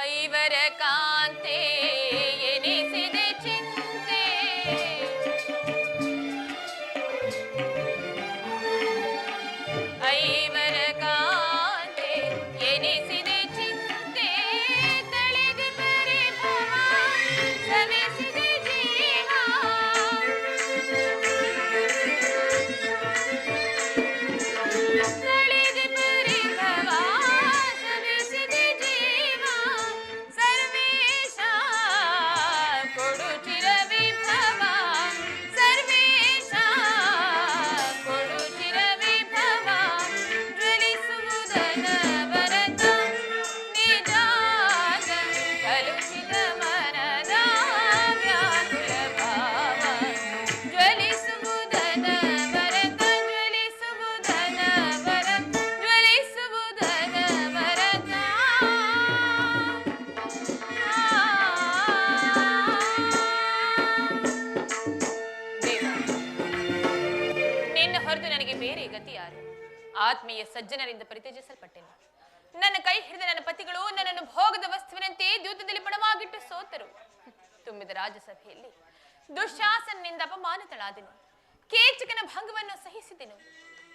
न्ते ಸಜ್ಜನರಿಂದ ಪರಿತ್ಯಜಿಸಲ್ಪಟ್ಟೆನು. ನನ್ನ ಕೈ ಹಿಡಿದ ನನ್ನ ಪತಿಗಳು ನನ್ನನ್ನು ಭೋಗದ ವಸ್ತುವಿನಂತೆ ದ್ಯೂತದಲ್ಲಿ ಪಣವಾಗಿಟ್ಟು ಸೋತರು. ತುಂಬಿದ ರಾಜಸಭೆಯಲ್ಲಿ ದುಶಾಸನಿಂದ ಅಪಮಾನಿತಳಾದೆನು. ಕೇಚಕನ ಭಂಗವನ್ನು ಸಹಿಸಿದೆನು.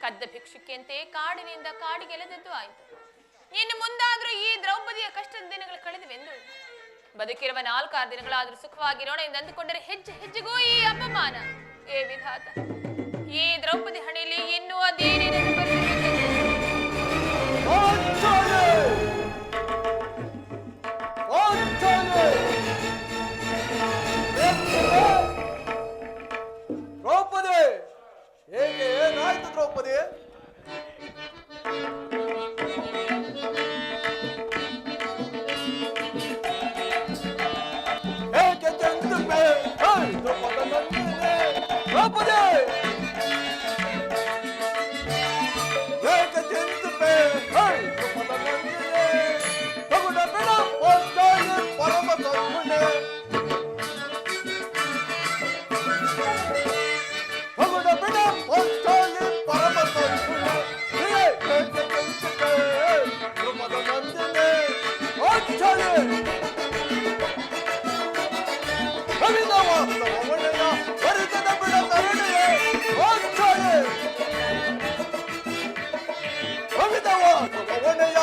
ಕದ್ದ ಭಿಕ್ಷುಕಿಯಂತೆ ಕಾಡಿನಿಂದ ಕಾಡಿಗೆಲೆದದ್ದು ಆಯಿತು. ಇನ್ನು ಮುಂದಾದರೂ ಈ ದ್ರೌಪದಿಯ ಕಷ್ಟದ ದಿನಗಳು ಕಳೆದುವೆಂದು ಬದುಕಿರುವ ನಾಲ್ಕಾರು ದಿನಗಳಾದರೂ ಸುಖವಾಗಿರೋಣ ಎಂದು ಅಂದುಕೊಂಡರೆ ಹೆಜ್ಜೆ ಹೆಜ್ಜೆಗೂ ಈ ಅಪಮಾನ. ಏ ವಿಧಾತ, ಈ ದ್ರೌಪದಿ ಹಣೆಯಲ್ಲಿ ಇನ್ನೂ ಅದೇನೇನನ್ನು 어, 언천을 ಅವಿನವಾಸ್ತವವನೆಯ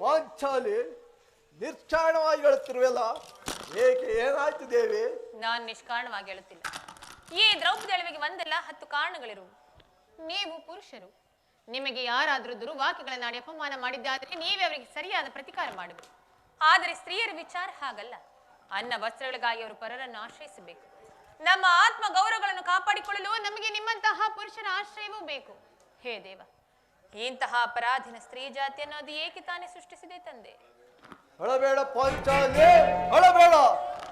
ಪಾಂಚಾಲಿ ನಿರ್ಚಾಣವಾಗಿ ಹೇಳುತ್ತಿರುವೆಲ್ಲ ಏಕೆ ಏನಾಯ್ತು ದೇವಿ? ನಾನು ನಿಷ್ಕಾರಣವಾಗಿ ಹೇಳುತ್ತಿಲ್ಲ. ಈ ದ್ರೌಪದಿ ಅಳಿವಿಗೆ ಒಂದಲ್ಲ ಹತ್ತು ಕಾರಣಗಳಿರುವು ನೀವು ಪುರುಷರು. ನಿಮಗೆ ಯಾರಾದರೂ ದುರ್ವಾಕ್ಯಗಳನ್ನಾಡಿ ಅಪಮಾನ ಮಾಡಿದ್ದಾದರೆ ನೀವೇ ಅವರಿಗೆ ಸರಿಯಾದ ಪ್ರತಿಕಾರ ಮಾಡಬೇಕು ಆದರೆ ಸ್ತ್ರೀಯರ ವಿಚಾರ ಹಾಗಲ್ಲ. ಅನ್ನ ವಸ್ತ್ರಗಳಿಗಾಗಿ ಅವರು ಪರರನ್ನು ಆಶ್ರಯಿಸಬೇಕು. ನಮ್ಮ ಆತ್ಮ ಗೌರವಗಳನ್ನು ಕಾಪಾಡಿಕೊಳ್ಳಲು ನಮಗೆ ನಿಮ್ಮಂತಹ ಪುರುಷರ ಆಶ್ರಯವೂ ಬೇಕು. ಹೇ ದೇವ ಇಂತಹ ಅಪರಾಧಿನ ಸ್ತ್ರೀ ಜಾತಿ ಅನ್ನೋದು ಏಕೆ ತಾನೇ ಸೃಷ್ಟಿಸಿದೆ ತಂದೆ? ಅಳಬೇಡ ಪಾಂಚಾಲಿ ಅಳಬೇಡ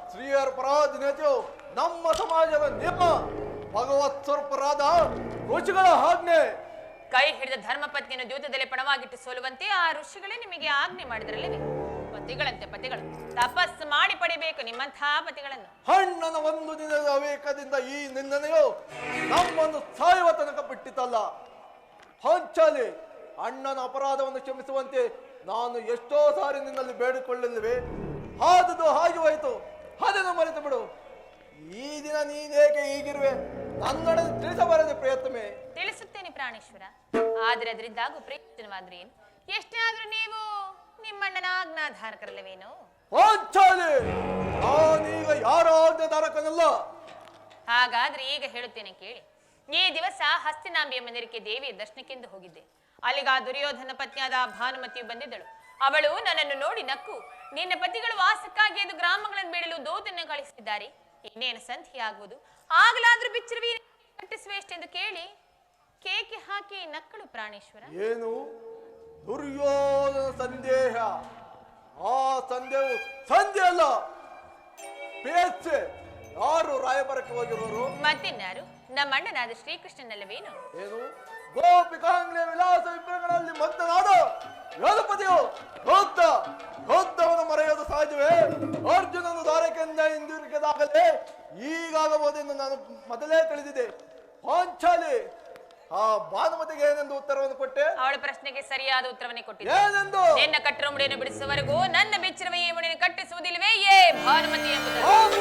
ಸ್ತ್ರೀಯರ ಪರಾಧೀನತೆಯು ನಮ್ಮ ಸಮಾಜದ ನಿಮ್ಮ ಭಗವತ್ ಸ್ವರೂಪರಾದ ಋಷಿಗಳ ಆಜ್ಞೆ. ಕೈ ಹಿಡಿದ ಧರ್ಮಪತ್ನಿಯನ್ನು ದ್ಯೂತದಲ್ಲಿ ಪಣವಾಗಿಟ್ಟು ಸೋಲುವಂತೆ ಆ ಋಷಿಗಳೇ ನಿಮಗೆ ಆಜ್ಞೆ ಮಾಡಿದ್ರಲ್ಲವೇ? ಪತಿಗಳಂತೆ ಪತಿಗಳು. ತಪಸ್ಸು ಮಾಡಿ ಪಡಿಬೇಕು ನಿಮ್ಮಂತಹ ಪತಿಗಳನ್ನು. ಹಣ್ಣನ ಒಂದು ದಿನದ ಅವೇಕದಿಂದ ಈ ನಿಂದನೆಯು ನಮ್ಮನ್ನು ಸಾಯುವ ತನಕ ಬಿಟ್ಟಿತಲ್ಲ. ಹಂಚಲಿ ಅಣ್ಣನ ಅಪರಾಧವನ್ನು ಕ್ಷಮಿಸುವಂತೆ ನಾನು ಎಷ್ಟೋ ಸಾರಿ ನಿನ್ನಲ್ಲಿ ಬೇಡಿಕೊಳ್ಳಲಿವೆ ಆದದು ಹಾಗೆ ಹೋಯಿತು. ಅದನ್ನು ಮರೆತು ಬಿಡು ಈ ದಿನ ನೀನೇಕೆ ಈಗಿರುವೆ ನನ್ನೊಡನೆ ತಿಳಿಸಬಾರದೆ ಪ್ರಾಣೇಶ್ವರ. ಆದ್ರೆ ಅದರಿಂದಾಗೂ ಪ್ರಯೋಜನವಾದ್ರೆ ಏನು ಎಷ್ಟೇ ಆದ್ರೂ ನೀವು ನಿಮ್ಮಣ್ಣನ ಆಜ್ಞಾಧಾರಕರಲ್ಲವೇನು? ನಾನೀಗ ಯಾರ ಆಜ್ಞಾಧಾರಕನಲ್ಲ ಹಾಗಾದ್ರೆ ಈಗ ಹೇಳುತ್ತೇನೆ ಕೇಳಿ. ಈ ದಿವಸ ಹಸ್ತಿನಾಂಬಿಯ ಮಂದಿರಕ್ಕೆ ದೇವಿಯ ದರ್ಶನಕ್ಕೆಂದು ಹೋಗಿದ್ದೆ. ಅಲ್ಲಿಗ ದುರ್ಯೋಧನ ಪತ್ನಿಯಾದ ಭಾನುಮತಿಯು ಬಂದಿದ್ದಳು. ಅವಳು ನನ್ನನ್ನು ನೋಡಿ ನಕ್ಕು ನಿನ್ನ ಪತಿಗಳು ವಾಸಕ್ಕಾಗಿ ಅದು ಗ್ರಾಮಗಳನ್ನು ಬಿಡಲು ದೂತನ್ನು ಕಳಿಸಿದ್ದಾರೆ ಇನ್ನೇನು ಸಂಧಿ ಆಗುವುದು ಆಗಲಾದ್ರೂ ಬಿಚ್ಚಿರುವಿ ಕಟ್ಟಿಸುವೆ ಎಷ್ಟೆಂದು ಕೇಳಿ ಕೇಕೆ ಹಾಕಿ ನಕ್ಕಳು ಪ್ರಾಣೇಶ್ವರ. ಏನು? ದುರ್ಯೋಧನ ಸಂದೇಹ. ಆ ಸಂದೇಹವು ಸಂಧಿ ಅಲ್ಲ ಪೇಚೆ ಯಾರು ರಾಯಬರಕ್ಕೆ ಹೋಗಿರೋರು? ಮತ್ತಿನ್ಯಾರು? ನಮ್ಮಣ್ಣನಾದ ಶ್ರೀಕೃಷ್ಣನಲ್ಲವೇನು? ಏನು? ಗೋಪಿಕಾಂಗ್ಲೆ ವಿಲಾಸ ವಿಗ್ರಹಗಳಲ್ಲಿ ಮಗ್ನನಾದ ಯೋಧಪತಿಯು ಗೌತ ಗೌತವನ ಮರೆಯೋದು ಸಹಜವೇ ಅರ್ಜುನನು ದಾರಕೆಂದ ಹಿಂದಿರುಗಿದಾಗಲೇ ಈಗಾಗಬಹುದೆಂದು ನಾನು ಮೊದಲೇ ತಿಳಿದಿದೆ. ಪಾಂಚಾಲಿ ಆ ಭಾನುಮತಿಗೆ ಏನೆಂದು ಉತ್ತರವನ್ನು ಕೊಟ್ಟೆ? ಅವಳ ಪ್ರಶ್ನೆಗೆ ಸರಿಯಾದ ಉತ್ತರವನ್ನೇ ಕೊಟ್ಟಿದ್ದೆ. ಏನೆಂದು? ನಿನ್ನ ಕಟ್ಟಿರುವ ಮುಡಿಯನ್ನು ಬಿಡಿಸುವವರೆಗೂ ನನ್ನ ಬೆಚ್ಚಿರುವ ಈ ಮುಡಿಯನ್ನು ಕಟ್ಟಿಸುವುದಿಲ್ಲವೇ? ಏ ಭಾನುಮತಿ ಎಂಬುದು. ಹೋಗು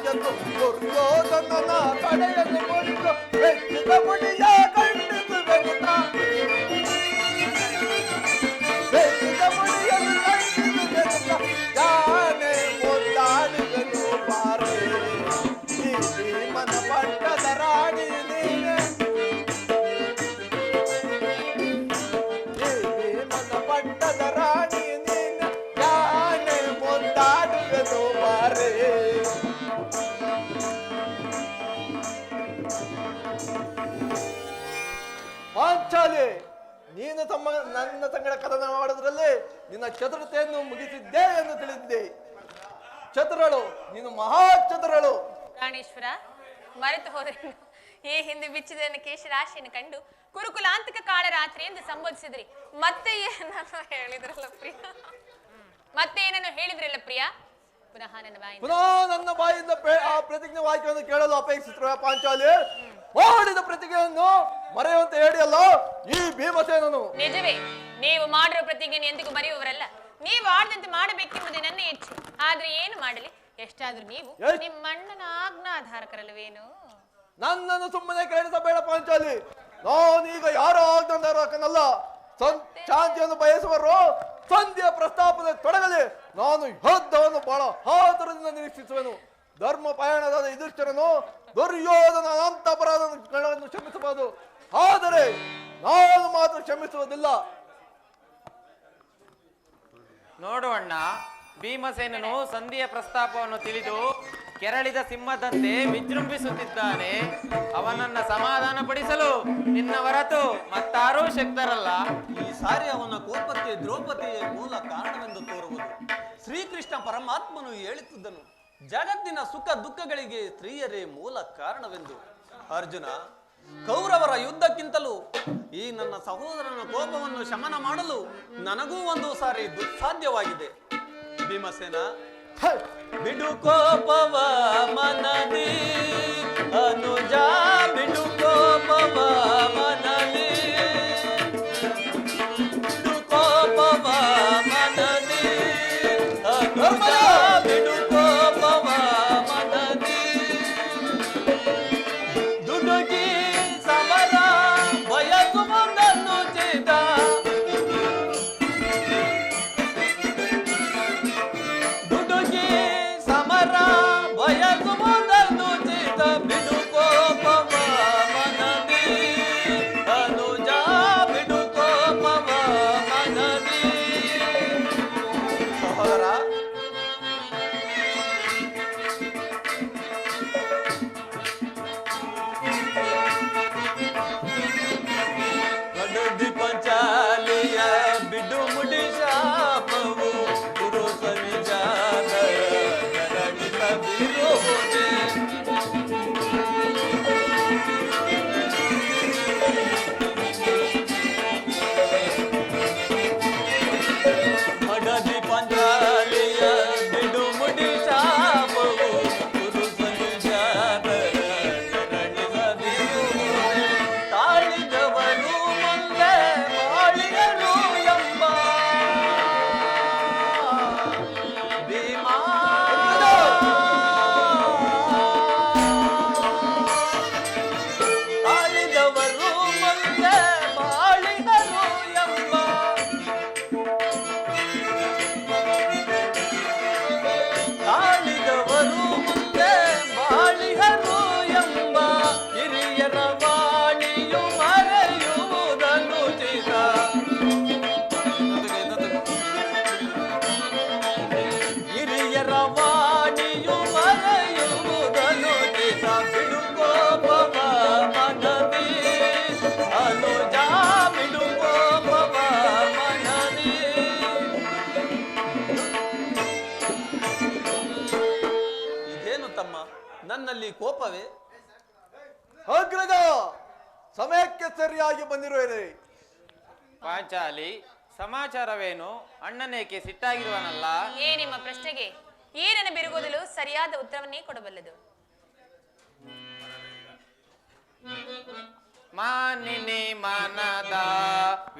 ಒಡಲನ್ನು ಬಗೆದು ದುರ್ಯೋಧನನ ತಡೆಯನ್ನು ಮುರಿದು ಬೆಚ್ಚಿದ ಮುಡಿಯ ನೀನು ತಮ್ಮ ನನ್ನ ಸಂಗಡ ಕಥನ ಮಾಡೋದ್ರಲ್ಲಿ ನಿನ್ನ ಚತುರತೆಯನ್ನು ಮುಗಿಸಿದ್ದೆ ಎಂದು ತಿಳಿದಿದ್ದೆ ಚತುರಳು ನೀನು ಮಹಾ ಚತುರಳು. ಪ್ರಾಣೇಶ್ವರ ಮರೆತು ಹೋದ್ರೆ ಈ ಹಿಂದೆ ಬಿಚ್ಚಿದ ಕೇಶರಾಶಿಯನ್ನು ಕಂಡು ಕುರುಕುಲಾಂತಕ ಕಾಳ ರಾತ್ರಿ ಎಂದು ಸಂಬೋಧಿಸಿದ್ರಿ. ಮತ್ತೆ ಏನನ್ನು ಹೇಳಿದ್ರಲ್ಲ ಪ್ರಿಯ? ಮತ್ತೆ ಏನನ್ನು ಹೇಳಿದ್ರಲ್ಲ ಪ್ರಿಯ? ಪುನಃ ನನ್ನ ಬಾಯಿಂದ. ಪುನಃ ನನ್ನ ಬಾಯಿಂದ ಆ ಪ್ರತಿಜ್ಞೆ ವಾಕ್ಯವನ್ನು ಕೇಳಲು ಅಪೇಕ್ಷಿಸಿರುವ ಪಾಂಚಾಲಿ. ಮಾಡಿದ ಪ್ರತಿಜ್ಞೆಯನ್ನು ಮರೆಯುವಂತೆ ಹೇಳಿಯಲ್ಲ ಈ ಭೀಮಸೇನನು? ನಿಜವೇ ನೀವು ಮಾಡಿರೋ ಪ್ರತಿಜ್ಞೆಯನ್ನು ಎಂದಿಗೂ ಮರೆಯುವವರಲ್ಲ. ನೀವು ಆಡದಂತೆ ಮಾಡಬೇಕೆಂಬುದೇ ನನ್ನ ಇಚ್ಛೆ. ಆದ್ರೆ ಏನು ಮಾಡಲಿ? ಎಷ್ಟಾದ್ರೂ ನೀವು ನಿಮ್ಮ ಅಣ್ಣನ ಆಜ್ಞಾಧಾರಕರಲ್ಲವೇನು? ನನ್ನನ್ನು ಸುಮ್ಮನೆ ಕೇಳಿಸಬೇಡ ಪಾಂಚಾಲಿ. ನಾನೀಗ ಯಾರ ಆಜ್ಞಾಧಾರಕನಲ್ಲ. ಶಾಂತಿಯನ್ನು ಬಯಸುವರು ಸಂಧಿಯ ಪ್ರಸ್ತಾಪದ ತೊಡಗಲಿ. ನಾನು ಯುದ್ಧವನ್ನು ಬಹಳ ಹಾತರದಿಂದ ನಿರೀಕ್ಷಿಸುವೆನು. ಧರ್ಮ ಪಯಣದಾದ ಯುಧಿಷ್ಠರನು ದುರ್ಯೋಧನ ಅನಂತ ಅಪರಾಧಗಳನ್ನು ಕ್ಷಮಿಸಬಹುದು ಆದರೆ ನಾನು ಮಾತ್ರ ಕ್ಷಮಿಸುವುದಿಲ್ಲ. ನೋಡು ಅಣ್ಣ ಭೀಮಸೇನನು ಸಂಧಿಯ ಪ್ರಸ್ತಾಪವನ್ನು ತಿಳಿದು ಕೆರಳಿದ ಸಿಂಹದಂತೆ ವಿಜೃಂಭಿಸುತ್ತಿದ್ದಾನೆ. ಅವನನ್ನ ಸಮಾಧಾನ ಪಡಿಸಲು ನಿನ್ನ ಹೊರತು ಮತ್ತಾರೂ ಶಕ್ತರಲ್ಲ. ಈ ಸಾರಿ ಅವನ ಕೋಪಕ್ಕೆ ದ್ರೌಪದಿಯ ಮೂಲ ಕಾರಣವೆಂದು ತೋರುವುದು. ಶ್ರೀಕೃಷ್ಣ ಪರಮಾತ್ಮನು ಹೇಳುತ್ತಿದ್ದನು ಜಗತ್ತಿನ ಸುಖ ದುಃಖಗಳಿಗೆ ಸ್ತ್ರೀಯರೇ ಮೂಲ ಕಾರಣವೆಂದು. ಅರ್ಜುನ ಕೌರವರ ಯುದ್ಧಕ್ಕಿಂತಲೂ ಈ ನನ್ನ ಸಹೋದರನ ಕೋಪವನ್ನು ಶಮನ ಮಾಡಲು ನನಗೂ ಒಂದು ಸಾರಿ ದುಸ್ಸಾಧ್ಯವಾಗಿದೆ. ಭೀಮಸೇನ ಬಿಡು ಕೋಪವ ಮನದಿ ಅನುಜ ಬಿಡು ಕೋಪವ ಮನದಿ. ನನ್ನಲ್ಲಿ ಕೋಪವೇ? ಅಗ್ರಜ ಸಮಯಕ್ಕೆ ಸರಿಯಾಗಿ ಬಂದಿರುವೆ ಪಾಂಚಾಲಿ ಸಮಾಚಾರವೇನು? ಅಣ್ಣನೇಕೆ ಸಿಟ್ಟಾಗಿರುವನಲ್ಲ? ಏ ನಿಮ್ಮ ಪ್ರಶ್ನೆಗೆ ಏನನ್ನ ಬಿರುಗುದಲು ಸರಿಯಾದ ಉತ್ತರವನ್ನೇ ಕೊಡಬಲ್ಲದು? ಮಾನಿನಿ ಮನದ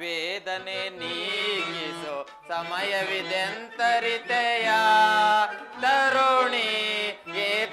ವೇದನೆ ನೀಗಿಸೋ ಸಮಯವಿದೆಂತರಿತೆಯಾ?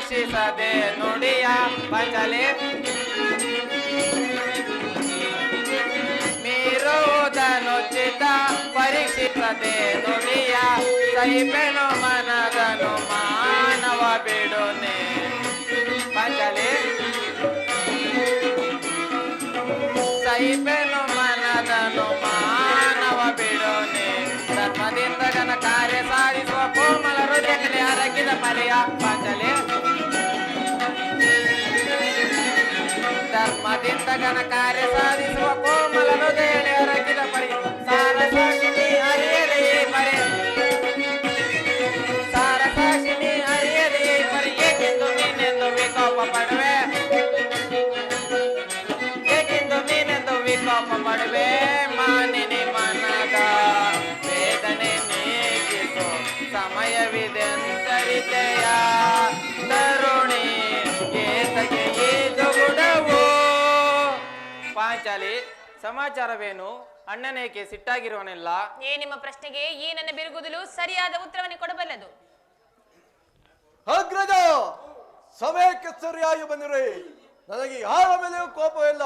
ಪರೀಕ್ಷಿಸದೆ ನುಡಿಯ ಪಾಂಚಲೆ ಮೀರುವುದನ್ನು ಚಿತ್ತ ಪರೀಕ್ಷಿಸದೆ ನುಡಿಯ ಸೈಪೆನು ಮನದನು ಮಾನವ ಬಿಡುನೆ. ಪಂಚಲೆ ಸೈಪೆನು ಮನದನು ಮಾನವ ಬಿಡುನೆ. ಧರ್ಮದಿಂದ ಜನ ಕಾರ್ಯ ಸಾಧಿಸುವ ಕೋಮಲ ಹೃದಯದಲ್ಲಿ ಅರಗಿದ ಪರ್ಯ ಘನ ಕಾರ್ಯ ಸಾಧಿಸುವ ಕೋಮಲನು ದೇಳೆಯೊರಗಿದ ಪರಿ. ಸಾರ ಸಾಕ್ಷಿನಿ ಅರಿಯದೇ ಪರಿ. ಸಾರ ಸಾಕ್ಷಿನಿ ಅರಿಯದೇ ಪರಿ. ಏಕೆಂದು ನೀನೆಂದು ವಿಕೋಪ ಪಡುವೆ ಏಕೆಂದು ನೀನೆಂದು ವಿಕೋಪ ಪಡುವೆ ಮಾನಿನಿ ಮನದ ವೇದನೆ ನೀಗಿಸು ಸಮಯವಿದೆ ಅಂತರಿತೆಯ. ತರುಣಿ ಏತಗೆ ಏದು ಸಮಾಚಾರವೇನು? ಅಣ್ಣನೇಕೆ ಸಿಟ್ಟಾಗಿರುವನೆಲ್ಲ ಏ ನಿಮ್ಮ ಪ್ರಶ್ನೆಗೆ ಈ ನನ್ನ ಬಿರುಗುದಲು ಸರಿಯಾದ ಉತ್ತರವನ್ನು ಕೊಡಬಲ್ಲದು. ಅಗ್ರಜ ಸಮಯಕ್ಕೆ ಸರಿಯಾಗಿ ಬಂದಿರಿ. ನನಗೆ ಯಾರ ಮೇಲೆಯೂ ಕೋಪವಿಲ್ಲ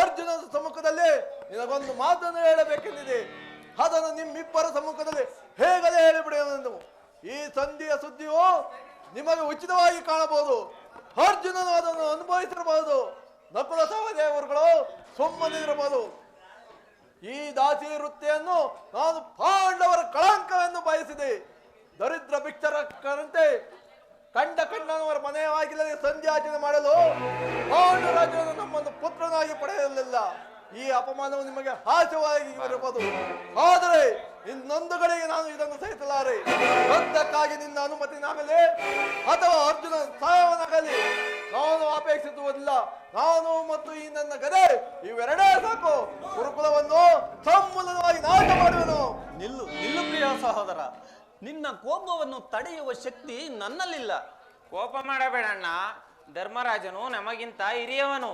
ಅರ್ಜುನನ ಸಮ್ಮುಖದಲ್ಲಿ ನಿನಗೊಂದು ಮಾತನ್ನು ಹೇಳಬೇಕೆಂದಿದೆ. ಅದನ್ನು ನಿಮ್ಮಿಬ್ಬರ ಸಮ್ಮುಖದಲ್ಲಿ ಹೇಗಲೇ ಹೇಳಿಬಿಡುವೆನು ಈ ಸಂಧಿಯ ಸುದ್ದಿಯು ನಿಮಗೆ ಉಚಿತವಾಗಿ ಕಾಣಬಹುದು. ಅರ್ಜುನನು ಅದನ್ನು ಅನುಭವಿಸಿರಬಹುದು. ನಕುಲ ಸಹದೇವರುಗಳು ಸುಮ್ಮನಿರಬಹುದು ಈ ದಾಸಿ ವೃತ್ತಿಯನ್ನು ನಾನು ಪಾಂಡವರ ಕಳಂಕವೆಂದು ಬಯಸಿದೆ. ದರಿದ್ರ ಭಿಕ್ಷರಕ್ಕರಂತೆ ಕಂಡ ಕಂಡನವರ ಮನೆಯವಾಗಿಲ್ಲದೆ ಸಂಧ್ಯಾಚನೆ ಮಾಡಲು ಪಾಂಡುರಾಜನು ನಮ್ಮನ್ನು ಪುತ್ರನಾಗಿ ಪಡೆಯಲಿಲ್ಲ. ಈ ಅಪಮಾನವು ನಿಮಗೆ ಹಾಸ್ಯವಾಗಿ ಇರಬಹುದು. ಆದರೆ ಇನ್ನೊಂದು ಕಡೆಗೆ ನಾನು ಇದನ್ನು ಸಹಿಸಲಾರೆ. ಯುದ್ಧಕ್ಕಾಗಿ ನಿನ್ನ ಅನುಮತಿ ನಾಗಲಿ ಅಥವಾ ಅರ್ಜುನ ಸಹಾಯವನ್ನಾಗಲಿ ನಾನು ಅಪೇಕ್ಷಿಸುವುದಿಲ್ಲ. ನಾನು ಮತ್ತು ಈ ನನ್ನ ಗದೆ ಇವೆರಡೇ ಸಾಕು. ಗುರುಕುಲವನ್ನು ಸಂಪೂರ್ಣವಾಗಿ ನಾಶ ಮಾಡುವೆನು. ನಿಲ್ಲು ನಿಲ್ಲು ಪ್ರಿಯ ಸಹೋದರ. ನಿನ್ನ ಕೋಪವನ್ನು ತಡೆಯುವ ಶಕ್ತಿ ನನ್ನಲ್ಲಿಲ್ಲ. ಕೋಪ ಮಾಡಬೇಡಣ್ಣ ಧರ್ಮರಾಜನು ನಮಗಿಂತ ಹಿರಿಯವನು.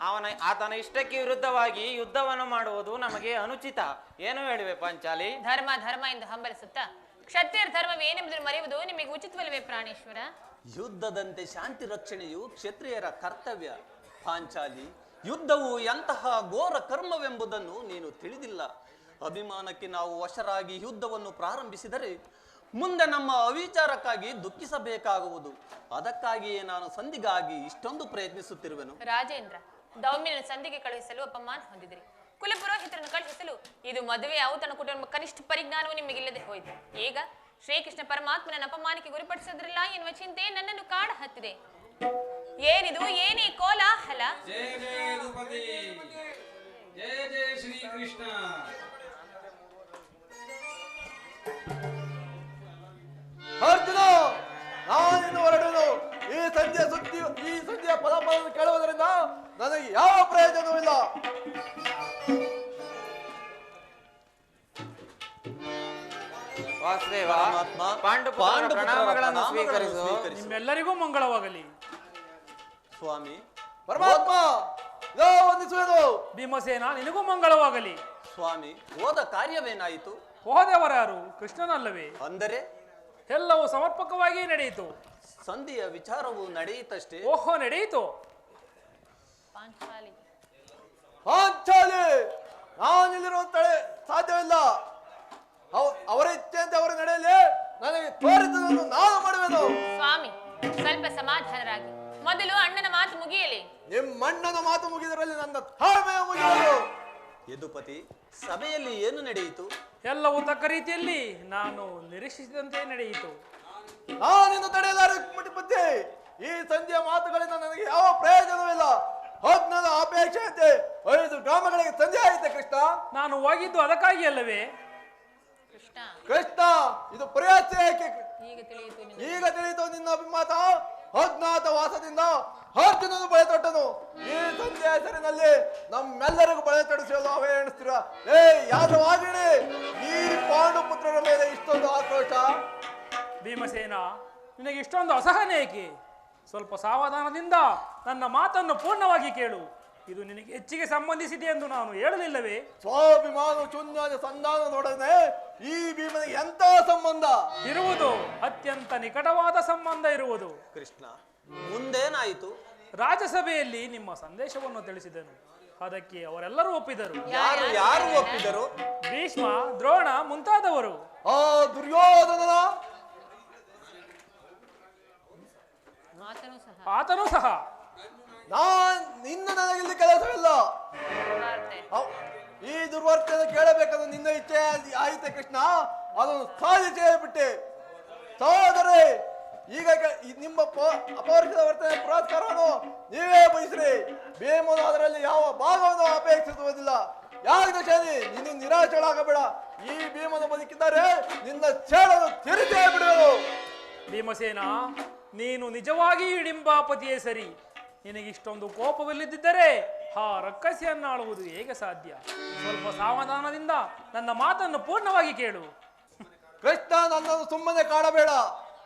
ಅವನ ಆತನ ಇಷ್ಟಕ್ಕೆ ವಿರುದ್ಧವಾಗಿ ಯುದ್ಧವನ್ನು ಮಾಡುವುದು ನಮಗೆ ಅನುಚಿತ. ಏನು ಹೇಳುವೆ ಪಾಂಚಾಲಿ? ಧರ್ಮ ಧರ್ಮ ಎಂದು ಹಂಬಲಿಸುತ್ತಾ ಕ್ಷತ್ರಿಯರ ಧರ್ಮವೇನೆಂಬುದನ್ನು ಮರೆಯುವುದು ನಿಮಗೆ ಉಚಿತವಲ್ಲವೇ ಪ್ರಾಣೇಶ್ವರ? ಯುದ್ಧದಂತೆ ಶಾಂತಿ ರಕ್ಷಣೆಯು ಕ್ಷತ್ರಿಯರ ಕರ್ತವ್ಯ. ಪಾಂಚಾಲಿ, ಯುದ್ಧವು ಎಂತಹ ಘೋರ ಕರ್ಮವೆಂಬುದನ್ನು ನೀನು ತಿಳಿದಿಲ್ಲ. ಅಭಿಮಾನಕ್ಕೆ ನಾವು ವಶರಾಗಿ ಯುದ್ಧವನ್ನು ಪ್ರಾರಂಭಿಸಿದರೆ ಮುಂದೆ ನಮ್ಮ ಅವಿಚಾರಕ್ಕಾಗಿ ದುಃಖಿಸಬೇಕಾಗುವುದು. ಅದಕ್ಕಾಗಿಯೇ ನಾನು ಸಂಧಿಗಾಗಿ ಇಷ್ಟೊಂದು ಪ್ರಯತ್ನಿಸುತ್ತಿರುವೆನು. ರಾಜೇಂದ್ರ, ದೌಮ್ಯನ ಸಂಧಿಗೆ ಕಳುಹಿಸಲು ಅಪಮಾನ ಹೊಂದಿದ್ರಿ. ಕುಲಪುರೋಹಿತರನ್ನು ಕಳುಹಿಸಲು ಇದು ಮದುವೆ ಔತಣ ಕುಟುಂಬ ಕನಿಷ್ಠ ಪರಿಜ್ಞಾನವು ನಿಮಗಿಲ್ಲದೆ ಹೋಯಿತು. ಈಗ ಶ್ರೀಕೃಷ್ಣ ಪರಮಾತ್ಮನ ಅಪಮಾನಕ್ಕೆ ಗುರಿಪಡಿಸೋದ್ರಲ್ಲ ಎನ್ನುವ ಚಿಂತೆ ನನ್ನನ್ನು ಕಾಡ ಹತ್ತಿದೆ. ಏನಿದು ಏನೇ ಕೋಲಾಹಲ? ಜಯ ಜಯ ಯದುಪತಿ ಜಯ ಜಯ ಶ್ರೀಕೃಷ್ಣ. ಅರ್ಜುನ ನಾನಿನ್ನು ಹೊರಡುವುದು ಈ ಸಂಜೆ ಸುದ್ದಿ ಈ ಸಂಜೆಯ ಪದ ಕೇಳುವುದರಿಂದ ನನಗೆ ಯಾವ ಪ್ರಯೋಜನವಿಲ್ಲ ವಾಸುದೇವ ಪರಮಾತ್ಮ, ಪಾಂಡುಪುತ್ರರ ಪಾಂಡುಪುತ್ರರ ಪ್ರಣಾಮಗಳನ್ನು ಸ್ವೀಕರಿಸು. ಸ್ವೀಕರಿಸು. ನಿಮ್ಮೆಲ್ಲರಿಗೂ ಮಂಗಳವಾಗಲಿ. ಸ್ವಾಮಿ. ಪರಮಾತ್ಮ ಇದೋ ವಂದಿಸುವೆನು ಭೀಮಸೇನ ನಿನಗೂ ಮಂಗಳವಾಗಲಿ. ಸ್ವಾಮಿ ಹೋದ ಕಾರ್ಯವೇನಾಯಿತು? ಹೋದವರಾರು ಕೃಷ್ಣನಲ್ಲವೇ? ಅಂದರೆ? ಎಲ್ಲವೂ ಸಮರ್ಪಕವಾಗಿ ನಡೆಯಿತು. ಸಂಧಿಯ ವಿಚಾರವು ನಡೆಯಿತಷ್ಟೇ? ಓಹೋ ನಡೆಯಿತು. ಪಾಂಚಾಲಿ. ಪಾಂಚಾಲಿ ನಾನಿಲ್ಲಿರುವಂತಳೆ ಸಾಧ್ಯವಿಲ್ಲ. ಅವರ ಇಚ್ಛೆಯಂತೆ ಅವರ ನಡೆಯಲಿ ನನಗೆ ತೋರಿದ್ದನ್ನು ನಾನು ಮಾಡುವೆನು. ಸ್ವಾಮಿ ಸ್ವಲ್ಪ ಸಮಾಧಾನರಾಗಿ. ಮೊದಲು ಅಣ್ಣನ ಮಾತು ಮುಗಿಯಲಿ. ನಿಮ್ಮಣ್ಣನ ಮಾತು ಮುಗಿದರಲ್ಲಿ ನನ್ನ ತಾಳ್ಮೆ ಮುಗಿಯುವುದು ಯದುಪತಿ ಸಭೆಯಲ್ಲಿ ಏನು ನಡೆಯಿತು? ಎಲ್ಲವೂ ತಕ್ಕ ರೀತಿಯಲ್ಲಿ ನಾನು ನಿರೀಕ್ಷಿಸಿದಂತೆ ನಡೆಯಿತು. ನಾನಿನ್ನು ತಡೆಯಲಾರ ಮುಟ್ಟಿಪತ್ತಿ ಈ ಸಂಜೆಯ ಮಾತುಗಳಿಂದ ನನಗೆ ಯಾವ ಪ್ರಯೋಜನವಿಲ್ಲ ಹೊಗ್ನದ ಅಪೇಕ್ಷೆಯಂತೆ ಐದು ಗ್ರಾಮಗಳಿಗೆ ಸಂಜೆ ಆಯಿತೆ ಕೃಷ್ಣ? ನಾನು ಹೋಗಿದ್ದು ಅದಕ್ಕಾಗಿ ಅಲ್ಲವೇ? ಕೃಷ್ಣ. ಕೃಷ್ಣ ಇದು ಪ್ರಯಾಸ ಏಕೆ? ಈಗ ತಿಳಿಯಿತು ನಿನ್ನ ಅಭಿಮಾತ. ಅಜ್ಞಾತ ವಾಸದಿಂದ ಅರ್ಜುನನು ಬಳೆ ತೊಟ್ಟನು ಈ ಸಂಜೆ ಹೆಸರಿನಲ್ಲಿ ನಮ್ಮೆಲ್ಲರಿಗೂ ಬಳೆ ತೊಡಿಸಲು ಅವೇ ಎಣಿಸ್ತೀರ? ಏ ಯಾರು ಆಗಿಡಿ ಈ ಪಾಂಡು ಪುತ್ರರ ಮೇಲೆ ಇಷ್ಟೊಂದು ಆಕ್ರೋಶ? ಭೀಮಸೇನ ನಿನಗೆ ಇಷ್ಟೊಂದು ಅಸಹನೆ ಏಕೆ? ಸ್ವಲ್ಪ ಸಾವಧಾನದಿಂದ ನನ್ನ ಮಾತನ್ನು ಪೂರ್ಣವಾಗಿ ಕೇಳು. ಇದು ನಿನಗೆ ಹೆಚ್ಚಿಗೆ ಸಂಬಂಧಿಸಿದೆ ಎಂದು ನಾನು ಹೇಳಲಿಲ್ಲವೇ? ಸ್ವಾಭಿಮಾನ ಶೂನ್ಯದ ಸಂಧಾನದೊಡನೆ ಈ ಭೀಮನ ಎಂತ ಸಂಬಂಧ? ಇರುವುದು ಅತ್ಯಂತ ನಿಕಟವಾದ ಸಂಬಂಧ ಇರುವುದು. ಕೃಷ್ಣ ಮುಂದೇನಾಯಿತು? ರಾಜ್ಯಸಭೆಯಲ್ಲಿ ನಿಮ್ಮ ಸಂದೇಶವನ್ನು ತಿಳಿಸಿದನು. ಅದಕ್ಕೆ ಅವರೆಲ್ಲರೂ ಒಪ್ಪಿದರು. ಯಾರು ಯಾರು ಒಪ್ಪಿದರು? ಭೀಷ್ಮ ದ್ರೋಣ ಮುಂತಾದವರು. ಆ ದುರ್ಯೋಧನನ? ಆತನೂ ಸಹ. ನಾನ್ ನಿನ್ನ ನನಗಿಲ್ಲಿ ಕೆಲಸವಿಲ್ಲ. ಅವ್- ಈ ದುರ್ವರ್ತನೆ ಕೇಳಬೇಕಂದ್ರೆ ನಿನ್ನ ಇಚ್ಛೆ ಆಯಿತೆ ಕೃಷ್ಣ. ಅದನ್ನು ಸಾಧಿಸಿ ಹೇಳ್ಬಿಟ್ಟೆ. ಸಹೋದರಿ, ಈಗ ನಿಮ್ಮ ಅಪೌರುಷದ ವರ್ತನೆ ಪುರಸ್ಕಾರವನ್ನು ನೀವೇ ಬಯಸ್ರಿ. ಭೀಮನು ಅದರಲ್ಲಿ ಯಾವ ಭಾಗವನ್ನು ಅಪೇಕ್ಷಿಸುವುದಿಲ್ಲ. ಯಾಕೆ ಶನಿ ನೀನು ನಿರಾಶಳಾಗಬೇಡ ಈ ಭೀಮನ ಬದುಕಿದ್ದಾರೆ. ನಿನ್ನ ಚೇಳನ್ನು ತಿರುಚೇ ಬಿಡುವುದು ಭೀಮಸೇನ, ನೀನು ನಿಜವಾಗಿ ಹಿಡಿಂಬಾಪತಿಯೇ ಸರಿ. ನಿನಗಿಷ್ಟೊಂದು ಕೋಪವಿಲ್ಲದಿದ್ದರೆ ಆ ರಕ್ಕಸಿಯನ್ನಾಳುವುದು ಹೇಗೆ ಸಾಧ್ಯ? ಸ್ವಲ್ಪ ಸಾವಧಾನದಿಂದ ನನ್ನ ಮಾತನ್ನು ಪೂರ್ಣವಾಗಿ ಕೇಳು. ಕೃಷ್ಣ ನನ್ನನ್ನು ಸುಮ್ಮನೆ ಕಾಡಬೇಡ.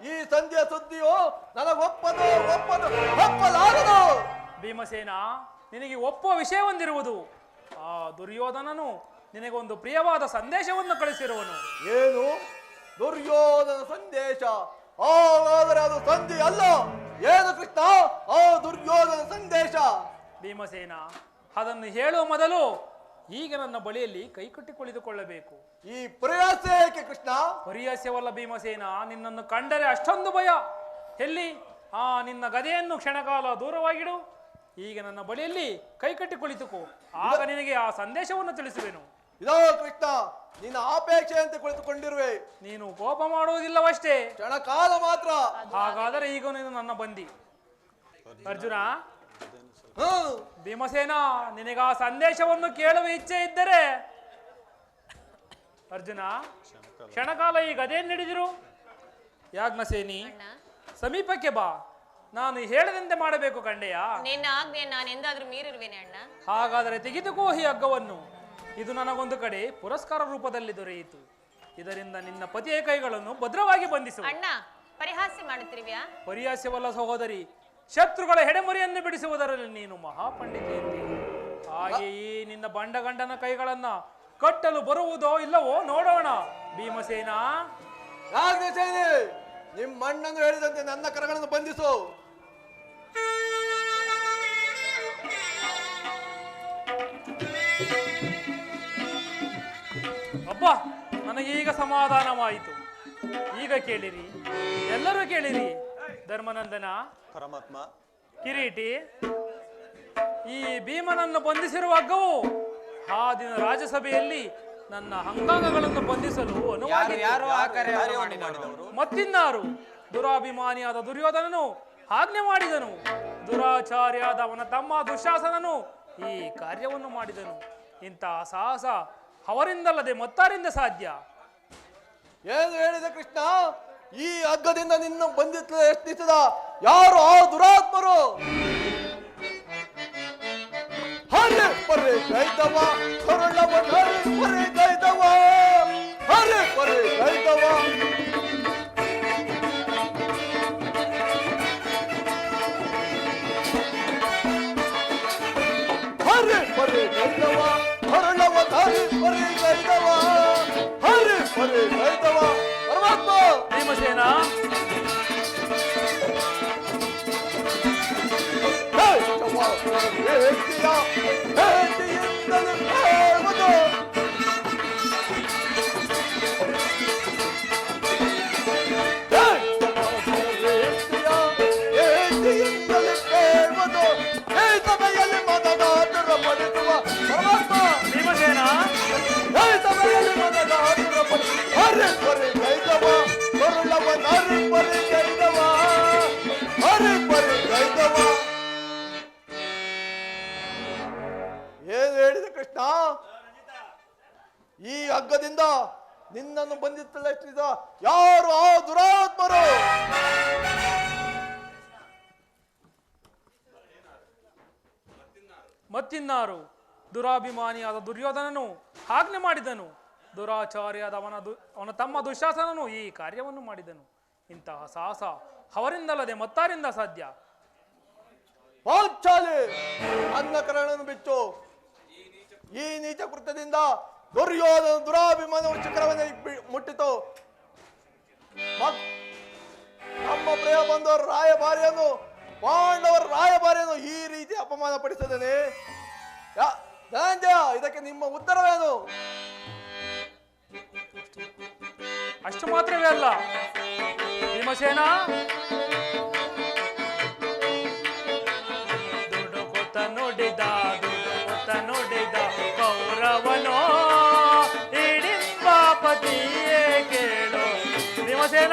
ಈ ಸಂಧ್ಯಾ ಸುದ್ದಿಯು ನನಗೊಪ್ಪದು ಒಪ್ಪದು ಒಪ್ಪಲಾರದು. ಭೀಮಸೇನ ನಿನಗೆ ಒಪ್ಪುವ ವಿಷಯ ಹೊಂದಿರುವುದು. ಆ ದುರ್ಯೋಧನನು ನಿನಗೊಂದು ಪ್ರಿಯವಾದ ಸಂದೇಶವನ್ನು ಕಳಿಸಿರುವನು. ಏನು? ದುರ್ಯೋಧನ ಸಂದೇಶ? ಆದರೆ ಅದು ಸಂಧಿ ಅಲ್ಲ ಏನು ಕೃಷ್ಣ? ಆ ದುರ್ಯೋಧನ ಸಂದೇಶ. ಭೀಮಸೇನ ಅದನ್ನು ಹೇಳುವ ಮೊದಲು ಈಗ ನನ್ನ ಬಳಿಯಲ್ಲಿ ಕೈ ಕುಳಿತುಕೊಳ್ಳಬೇಕು. ಈ ಪ್ರಯಾಸ ಏಕೆ ಕೃಷ್ಣ? ಪರಿಹಾಸ್ಯವಲ್ಲ ಭೀಮಸೇನ ನಿನ್ನನ್ನು ಕಂಡರೆ ಅಷ್ಟೊಂದು ಭಯ. ಎಲ್ಲಿ? ಆ ನಿನ್ನ ಗದೆಯನ್ನು ಕ್ಷಣಕಾಲ ದೂರವಾಗಿಡು. ಈಗ ನನ್ನ ಬಳಿಯಲ್ಲಿ ಕೈಕಟ್ಟಿ ಕುಳಿತುಕೋ. ಆಗ ನಿನಗೆ ಆ ಸಂದೇಶವನ್ನು ತಿಳಿಸುವೆನು. ಇದೋ ಕೃಷ್ಣ ನಿನ್ನ ಅಪೇಕ್ಷೆಯಂತೆ ಕುಳಿತುಕೊಂಡಿರುವೆ. ನೀನು ಕೋಪ ಮಾಡುವುದಿಲ್ಲವಷ್ಟೇ. ಕ್ಷಣಕಾಲ ಮಾತ್ರ. ಹಾಗಾದರೆ ಈಗ ನೀನು ನನ್ನ ಬಂದಿ. ಅರ್ಜುನ ಹ್ಮ್ ಭೀಮಸೇನ ನಿನಗೆ ಆ ಸಂದೇಶವನ್ನು ಕೇಳುವ ಇಚ್ಛೆ ಇದ್ದರೆ ಅರ್ಜುನ ಕ್ಷಣಕಾಲ ಈಗ ಅದೇನು ಹಿಡಿದಿರು ಯಾಜ್ಞಸೇನಿ ಸಮೀಪಕ್ಕೆ ಬಾ. ನಾನು ಹೇಳದಂತೆ ಮಾಡಬೇಕು ಕಂಡೆಯ. ನಿನ್ನ ಆಜ್ಞೆ ನಾನು ಎಂದಾದ್ರೂ ಮೀರಿರುವೇನೆ ಅಣ್ಣ. ಹಾಗಾದರೆ ತೆಗೆದುಕೋ ಈ ಹಗ್ಗವನ್ನು. ಇದು ನನಗೊಂದು ಕಡೆ ಪುರಸ್ಕಾರ ರೂಪದಲ್ಲಿ ದೊರೆಯಿತು. ಇದರಿಂದ ನಿನ್ನ ಪತಿಯ ಕೈಗಳನ್ನು ಭದ್ರವಾಗಿ ಬಂಧಿಸು ಅಣ್ಣ ಪರಿಹಾಸ್ಯ ಮಾಡುತ್ತಿರುವ್ಯಾ? ಪರಿಹಾಸ್ಯವಲ್ಲ ಸಹೋದರಿ ಶತ್ರುಗಳ ಹೆಡೆಮರಿಯನ್ನು ಬಿಡಿಸುವುದರಲ್ಲಿ ನೀನು ಮಹಾಪಂಡಿತೆಯಂತೆ. ಹಾಗೆಯೇ ನಿನ್ನ ಬಂಡಗಂಡನ ಕೈಗಳನ್ನ ಕಟ್ಟಲು ಬರುವುದೋ ಇಲ್ಲವೋ ನೋಡೋಣ. ಭೀಮಸೇನ. ನಿಮ್ಮ ಅಣ್ಣನು ಹೇಳಿದಂತೆ ನನ್ನ ಕರಗಳನ್ನು ಬಂಧಿಸು. ಅಬ್ಬಾ ನನಗೆ ಈಗ ಸಮಾಧಾನವಾಯಿತು. ಈಗ ಕೇಳಿರಿ. ಎಲ್ಲರೂ ಕೇಳಿರಿ. ಧರ್ಮನಂದನ ಪರಮಾತ್ಮ. ಕಿರೀಟಿ. ಈ ಭೀಮನನ್ನು ಬಂಧಿಸಿರುವ ಹಗ್ಗವು ಆ ದಿನ ರಾಜ್ಯಸಭೆಯಲ್ಲಿ ನನ್ನ ಅಂಗಾಂಗಗಳನ್ನು ಬಂಧಿಸಲು ಮತ್ತಿನ್ನಾರು ದುರಾಭಿಮಾನಿಯಾದ ದುರ್ಯೋಧನನು ಆಜ್ಞೆ ಮಾಡಿದನು. ದುರಾಚಾರ್ಯಾದ ಅವನ ತಮ್ಮ ದುಶಾಸನನು ಈ ಕಾರ್ಯವನ್ನು ಮಾಡಿದನು. ಇಂತಹ ಸಾಹಸ ಅವರಿಂದಲ್ಲದೆ ಮತ್ತಾರಿಂದ ಸಾಧ್ಯ? ಏನು ಹೇಳಿದೆ ಕೃಷ್ಣ? ಈ ಹಗ್ಗದಿಂದ ನಿನ್ನ ಬಂಧಿತ ದಿವಸದ ಯಾರು ಆ ದುರಾತ್ಮರು? ಬರ್ರಿ ಪರೆ ಹರೆ ಹೇ ಗೈದವ ಪರಮಾತ್ಮ ಭೀಮಸೇನ ಭೀಮಸೇನ ಏನು ಹೇಳಿದೆ ಕೃಷ್ಣ? ಈ ಹಗ್ಗದಿಂದ ನಿನ್ನನ್ನು ಬಂದಿತ್ತಲ್ಲ ಯಾರು? ಆ ದುರಾತ್ಮರು! ಮತ್ತಿನ್ನಾರು? ದುರಾಭಿಮಾನಿಯಾದ ದುರ್ಯೋಧನನು ಆಜ್ಞೆ ಮಾಡಿದನು. ದುರಾಚಾರ್ಯಾದ ಅವನ ದು, ಅವನ ತಮ್ಮ ದುಶಾಸನನು ಈ ಕಾರ್ಯವನ್ನು ಮಾಡಿದನು. ಇಂತಹ ಸಾಹಸ ಅವರಿಂದಲ್ಲದೆ ಮತ್ತಾರಿಂದ ಸಾಧ್ಯ? ಅನ್ನಕರಣನು ಬಿಚ್ಚು. ಈ ನೀಚ ಕೃತ್ಯದಿಂದ ದುರ್ಯೋಧನ ದುರಾಭಿಮಾನ ಚಕ್ರವನ್ನು ಮುಟ್ಟಿತು. ನಮ್ಮ ಪ್ರಿಯ ಬಂದವರ ರಾಯಭಾರಿಯನ್ನು, ಪಾಂಡವರ ರಾಯಭಾರಿಯನ್ನು ಈ ರೀತಿ ಅಪಮಾನ ಪಡಿಸಿದ್ದೇನೆ ಇದಕ್ಕೆ ನಿಮ್ಮ ಉತ್ತರವೇನು? ಅಷ್ಟು ಮಾತ್ರವೇ ಅಲ್ಲ. ಭೀಮಸೇನ? ದುಡುಕುತ್ತ ನುಡಿದ ದುಡುಕುತ್ತ ನುಡಿದ ಕೌರವನೋ? ಹಿಡಿಂಬಾಪತಿಯೇ ಕೇಳು. ಭೀಮಸೇನ?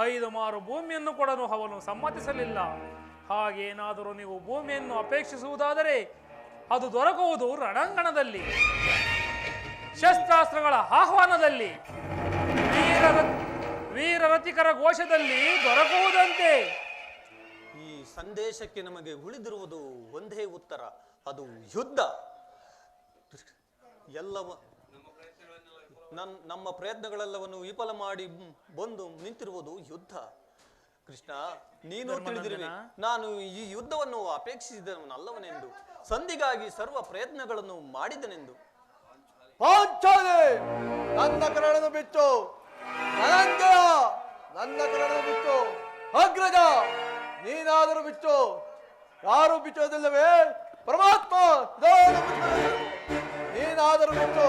ಐದು ಮಾರು ಭೂಮಿಯನ್ನು ಕೊಡಲು ಅವನು ಸಮ್ಮತಿಸಲಿಲ್ಲ. ಹಾಗೇನಾದರೂ ನೀವು ಭೂಮಿಯನ್ನು ಅಪೇಕ್ಷಿಸುವುದಾದರೆ ಅದು ದೊರಕುವುದು ರಣಾಂಗಣದಲ್ಲಿ, ಶಸ್ತ್ರಾಸ್ತ್ರಗಳ ಆಹ್ವಾನದಲ್ಲಿ ವೀರ ವೀರರತಿಕರ ಘೋಷದಲ್ಲಿ ದೊರಕುವುದಂತೆ. ಈ ಸಂದೇಶಕ್ಕೆ ನಮಗೆ ಉಳಿದಿರುವುದು ಒಂದೇ ಉತ್ತರ, ಅದು ಯುದ್ಧ. ಎಲ್ಲವ ನನ್ ನಮ್ಮ ಪ್ರಯತ್ನಗಳೆಲ್ಲವನ್ನು ವಿಫಲ ಮಾಡಿ ಬಂದು ನಿಂತಿರುವುದು ಯುದ್ಧ. ಕೃಷ್ಣ ನೀನು ತಿಳಿದಿರುವೆ ನಾನು ಈ ಯುದ್ಧವನ್ನು ಅಪೇಕ್ಷಿಸಿದವನಲ್ಲವನೆಂದು. ಸಂಧಿಗಾಗಿ ಸರ್ವ ಪ್ರಯತ್ನಗಳನ್ನು ಮಾಡಿದನೆಂದು. ಪಾಂಚಾಲಿ ನನ್ನ ಕರಳನ್ನು ಬಿಟ್ಟು. ನನ್ನ ಕರಳನ್ನು ಬಿಟ್ಟು. ಅಗ್ರಜ ನೀನಾದರೂ ಬಿಟ್ಟು. ಯಾರು ಬಿಚ್ಚೋದಿಲ್ಲವೇ ಪರಮಾತ್ಮ ನಾನು ನೀನಾದರೂ ಬಿಟ್ಟು.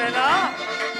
水龙